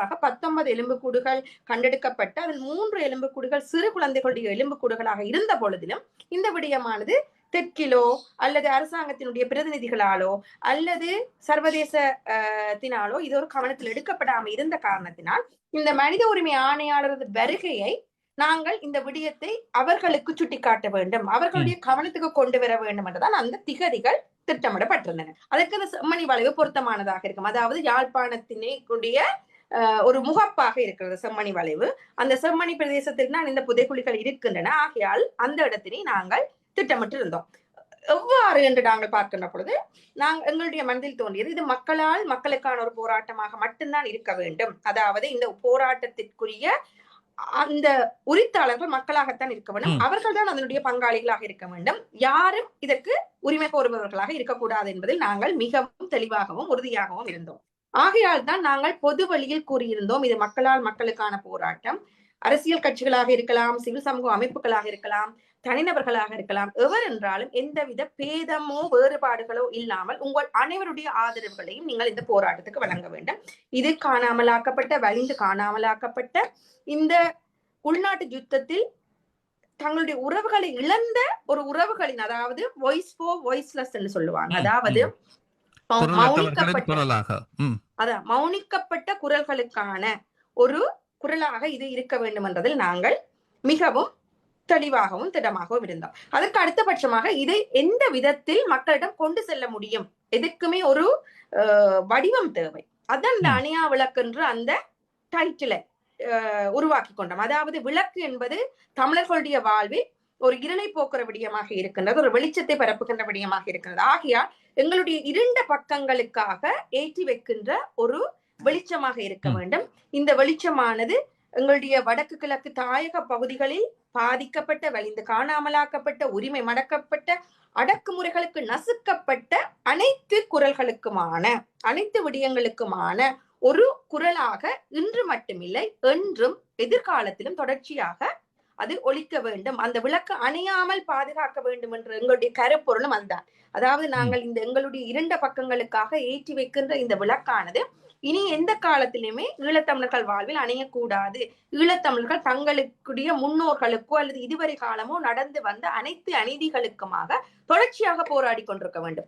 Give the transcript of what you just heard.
குறிப்பாக பத்தொன்பது எலும்புக்கூடுகள் கண்டெடுக்கப்பட்டு அதில் மூன்று எலும்புக்கூடுகள் சிறு குழந்தைகளுடைய எலும்புக்கூடுகளாக இருந்த பொழுதிலும் இந்த விடயமானது தெற்கிலோ அல்லது அரசாங்கத்தினுடைய பிரதிநிதிகளாலோ அல்லது சர்வதேச அஹ், தினாலோ இது ஒரு கவனத்தில் எடுக்கப்படாமல் இருந்த காரணத்தினால் இந்த மனித உரிமை ஆணையாளரது வருகையை நாங்கள் இந்த விடயத்தை அவர்களுக்கு சுட்டிக்காட்ட வேண்டும். அவர்களுடைய கவனத்துக்கு கொண்டு வர வேண்டும் என்றுதான் அந்த திகதிகள் திட்டமிடப்பட்டிருந்தன. அதற்கு அந்த செம்மணி வளைவு பொருத்தமானதாக இருக்கும். அதாவது யாழ்ப்பாணத்தினுடைய அஹ், ஒரு முகப்பாக இருக்கிறது செம்மணி வளைவு. அந்த செம்மணி பிரதேசத்தில் தான் இந்த புதைக்குழிகள் இருக்கின்றன. ஆகையால் அந்த இடத்தினை நாங்கள் திட்டமிட்டு இருந்தோம் எவ்வாறு என்று நாங்கள் பார்க்கின்ற பொழுது நாங்கள் எங்களுடைய மனதில் தோன்றியது இது மக்களால் மக்களுக்கான ஒரு போராட்டமாக மட்டும்தான் இருக்க வேண்டும். அதாவது இந்த போராட்டத்திற்குரிய அந்த உரித்தாளர்கள் மக்களாகத்தான் இருக்க வேண்டும். அவர்கள் தான் அதனுடைய பங்காளிகளாக இருக்க வேண்டும். யாரும் இதற்கு உரிமை கோருபவர்களாக இருக்கக்கூடாது என்பதில் நாங்கள் மிகவும் தெளிவாகவும் உறுதியாகவும் இருந்தோம். ஆகையால் தான் நாங்கள் பொது வழியில் கூறியிருந்தோம் இது மக்களால் மக்களுக்கான போராட்டம். அரசியல் கட்சிகளாக இருக்கலாம் சிவில் சமூக அமைப்புகளாக இருக்கலாம் தனிநபர்களாக இருக்கலாம் எவர் என்றாலும் எந்தவித பேதமோ வேறுபாடுகளோ இல்லாமல் உங்கள் அனைவருடைய ஆதரவுகளையும் நீங்கள் இந்த போராட்டத்துக்கு வழங்க வேண்டும். இது காணாமலாக்கப்பட்ட வலிந்து காணாமலாக்கப்பட்ட இந்த உள்நாட்டு யுத்தத்தில் தங்களுடைய உறவுகளை இழந்த ஒரு உறவுகளின் அதாவது வாய்ஸ் ஃபோ வாய்ஸ்லெஸ் என்று சொல்லுவாங்க. அதாவது அதான் மௌனிக்கப்பட்ட குரல்களுக்கான ஒரு குரலாக இது இருக்க வேண்டும் என்றதில் நாங்கள் மிகவும் தெளிவாகவும் திடமாகவும் இருந்தோம். அதற்கு அடுத்தபட்சமாக இதை எந்த விதத்தில் மக்களிடம் கொண்டு செல்ல முடியும்? எதுக்குமே ஒரு வடிவம் தேவை. அதான் இந்த. அணியா விளக்குன்ற அந்த டைட்டிலை உருவாக்கி கொண்டோம். அதாவது விளக்கு என்பது தமிழர்களுடைய வாழ்வில் ஒரு இருளை போக்குற விடயமாக இருக்கின்றது ஒரு வெளிச்சத்தை பரப்புகின்ற விடயமாக இருக்கின்றது ஆகையால் எங்களுடைய இருண்ட பக்கங்களுக்காக ஏற்றி வைக்கின்ற ஒரு வெளிச்சமாக இருக்க. வேண்டும் இந்த வெளிச்சமானது எங்களுடைய வடக்கு கிழக்கு தாயக பகுதிகளில் பாதிக்கப்பட்ட வலிந்து காணாமலாக்கப்பட்ட உரிமை மடக்கப்பட்ட அடக்குமுறைகளுக்கு நசுக்கப்பட்ட அனைத்து குரல்களுக்குமான அனைத்து விடயங்களுக்குமான ஒரு குரலாக இன்று மட்டுமில்லை என்றும் எதிர்காலத்திலும் தொடர்ச்சியாக அது ஒலிக்க வேண்டும். அந்த விளக்கு அணையாமல் பாதுகாக்க வேண்டும் என்ற எங்களுடைய கருப்பொருளும் அதுதான். அதாவது நாங்கள் இந்த எங்களுடைய இரண்ட பக்கங்களுக்காக ஏற்றி வைக்கின்ற இந்த விளக்கானது இனி எந்த காலத்திலுமே ஈழத்தமிழர்கள் வாழ்வில் அணையக்கூடாது. ஈழத்தமிழர்கள் தங்களுக்குடைய முன்னோர்களுக்கோ அல்லது இதுவரை காலமோ நடந்து வந்த அனைத்து அநீதிகளுக்குமாக தொடர்ச்சியாக போராடி கொண்டிருக்க வேண்டும்.